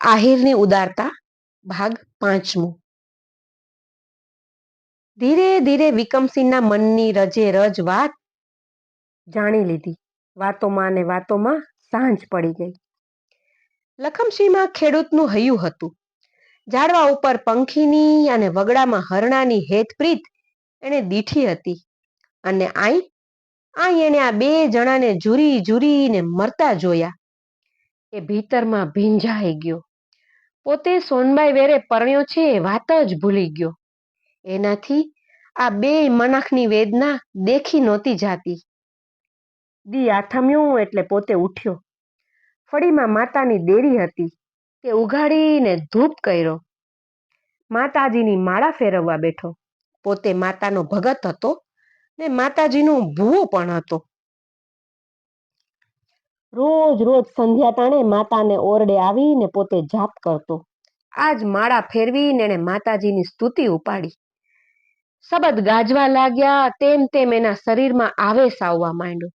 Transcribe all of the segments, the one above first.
આહિરની ઉદારતા, ભાગ પાંચમો. ધીરે ધીરે વિકમસિંહના મનની રજે રજ વાત જાણી લીધી. વાતોમાં ને વાતોમાં સાંજ પડી ગઈ. લખમસિંહમાં ખેડૂતનું હૈયું હતું. ઝાડવા ઉપર પંખીની અને વગડામાં હરણાની હેતપ્રીત એણે દીઠી હતી. અને આઈ આઈ એણે આ બે જણાને ઝૂરી ઝૂરીને મરતા જોયા. એ ભીતરમાં ભીંજાઈ ગયો. પોતે સોનબાઈ વેરે પરણ્યો છે એ વાત જ ભૂલી ગયો. એનાથી આ બે મનાખની વેદના દેખી નહોતી જાતી. દી આથમ્યું એટલે પોતે ઉઠ્યો. ફળીમાં માતાની દેરી હતી તે ઉઘાડીને ધૂપ કર્યો. માતાજીની માળા ફેરવવા બેઠો. પોતે માતાનો ભગત હતો ને માતાજીનો ભૂવો પણ હતો. રોજ રોજ સંધ્યા ટાણે માતાને ઓરડે આવીને પોતે જાપ કરતો. આજ માળા ફેરવીને એણે માતાજીની સ્તુતિ ઉપાડી. શબદ ગાજવા લાગ્યા, તેમ તેમ એના શરીરમાં આવેશ આવવા માંડ્યો.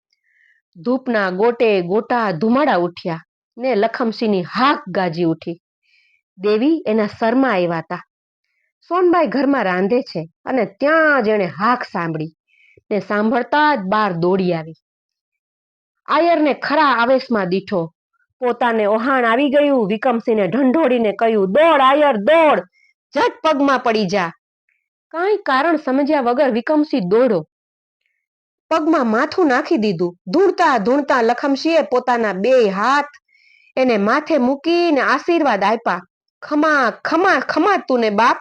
ધૂપના ગોટે ગોટા ધુમાડા ઉઠ્યા ને લખમસિંહની હાક ગાજી ઉઠી. દેવી એના સરમાં આવ્યા હતા સોનબાઈ ઘરમાં રાંધે છે અને ત્યાં જ એણે હાક સાંભળી ને સાંભળતા જ બાર દોડી આવી. આયરને ખરા આવેશમાં દીઠો. પોતાને ઓહાણ આવી ગયું વિકમસિંહને ઢંઢોળીને કહ્યું, દોડ, આયર, દોડ જટ પગમાં પડી જા. કાંઈ કારણ સમજ્યા વગર વિકમસિંહ દોડો પગમાં માથું નાખી દીધું. ધૂણતા ધૂણતા લખમસિંહે પોતાના બે હાથ એને માથે મૂકીને આશીર્વાદ આપ્યા. ખમા ખમા ખમા તું ને બાપ.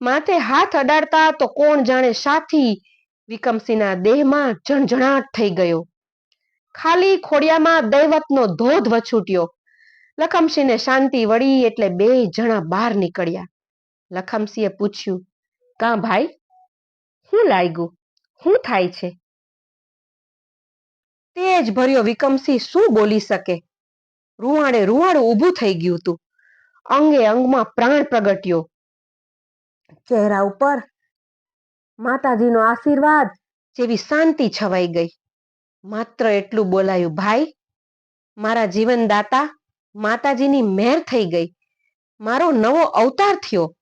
માથે હાથ અડાડતા તો કોણ જાણે સાથી વિકમસિંહના દેહમાં જણજણાટ થઈ ગયો. ખાલી ખોડિયામાં દૈવતનો ધોધ વછૂટ્યો. લખમસિંહને શાંતિ વળી એટલે બે જણા બહાર નીકળ્યા. લખમસિંહે પૂછ્યું, કા ભાઈ? શું લાગ્યું? શું થાય છે? તેજ ભર્યો વિકમસિંહ શું બોલી શકે? રૂવાડે રૂવાડું ઊભું થઈ ગયું હતું અંગે અંગમાં પ્રાણ પ્રગટ્યો. ચહેરા ઉપર, માતાજીનો આશીર્વાદ જેવી શાંતિ છવાઈ ગઈ. માત્ર એટલું બોલાયું, ભાઈ, મારા જીવનદાતા માતાજીની મહેર થઈ ગઈ. મારો નવો અવતાર થયો.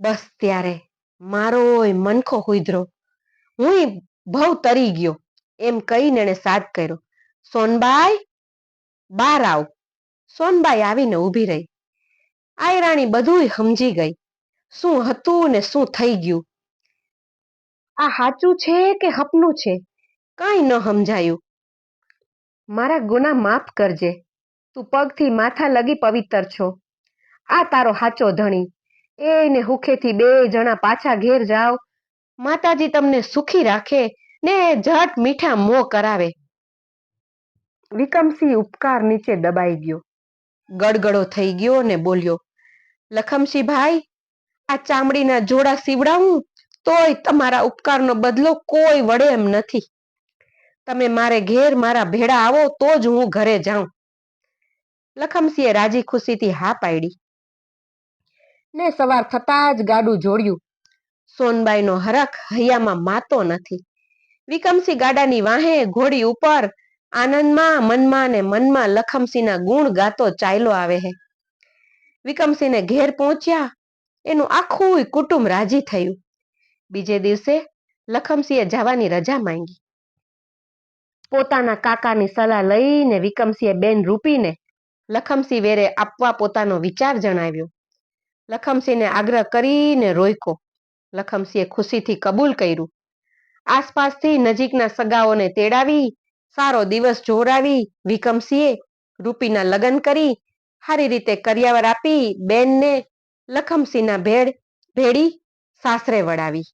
બસ ત્યારે મારો મનખો હુધરો હું ભવ તરી ગયો. એમ કહીને એણે સાથ કર્યો. સોનબાઈ બાર આવ. સોનબાઈ આવીને ઊભી રહી. આયરાણી બધું સમજી ગઈ. શું હતું ને શું થઈ ગયું? આ સાચું છે કે હપનું છે? કાંઈ ન સમજાયું. મારા ગુના માફ કરજે. તું પગથી માથા લગી પવિત્ર છો. આ તારો સાચો ધણી. એને હુખેથી બે જણા પાછા ઘેર જાઓ. માતાજી તમને સુખી રાખે ને ઝટ મીઠા મો કરાવે. વિકમસિંહ ઉપકાર નીચે દબાઈ ગયો. ગડગડો થઈ ગયો ને બોલ્યો લખમસિંહ ભાઈ આ ચામડીના જોડા સીવડાવું? તોય તમારા ઉપકારનો બદલો કોઈ વડે એમ નથી. તમે મારે ઘેર મારા ભેડા આવો તો જ હું ઘરે જાઉં. લખમસિંહે રાજી ખુશીથી હા પાડી. ને સવાર થતા જ ગાડું જોડ્યું. સોનબાઈનો હરખ હૈયામાં માતો નથી. વિકમસિંહ ગાડાની વાહે ઘોડી ઉપર આનંદમાં, મનમાં ને મનમાં લખમસિંહના ગુણ ગાતો ચાલ્યો આવે હે. વિકમસિંહને ઘેર પહોંચ્યા. એનું આખું કુટુંબ રાજી થયું. બીજે દિવસે લખમસિંહે જવાની રજા માંગી. પોતાના કાકાની સલાહ લઈને વિકમસિંહે બેન રૂપીને લખમસિંહ વેરે આપવા પોતાનો વિચાર જણાવ્યો. લખમસિંહને આગ્રહ કરીને રોયકો. લખમસિંહે ખુશીથી કબૂલ કર્યું. આસપાસથી નજીકના સગાઓને તેડાવી, સારો દિવસ જોરાવી વિકમસિંહે રૂપીના લગ્ન કરી, સારી રીતે કરિયાવર આપી બેનને લખમસિંહના ભેડ ભેડી સાસરે વળાવી.